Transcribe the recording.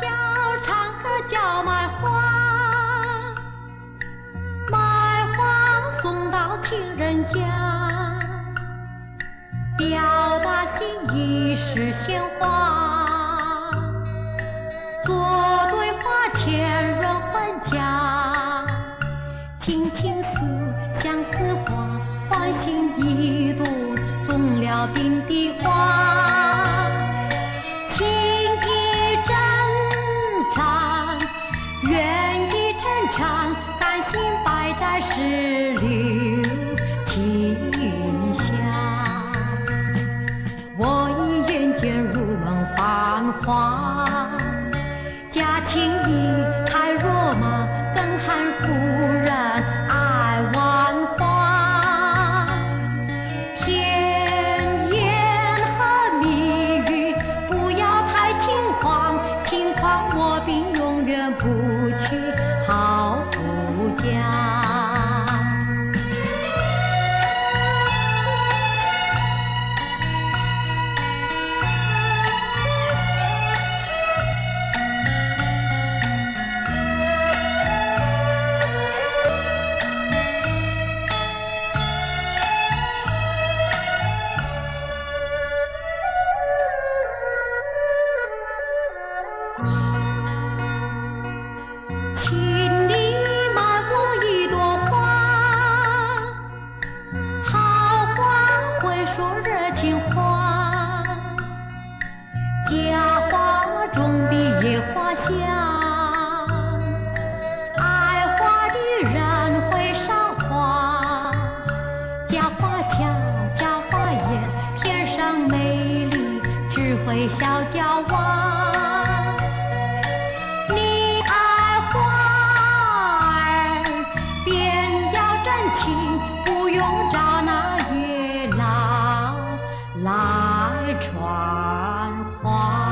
叫唱歌叫卖花，卖花送到情人家，表达心意是鲜花，做对花前人回家，轻轻诉相思话，欢欣一朵种了病的花。已眼见入梦繁华，假情花香。爱花的人会赏花，假花俏，假花艳，天生美丽，只会小娇娃。你爱花儿，便要真情，不用找那月老来传话。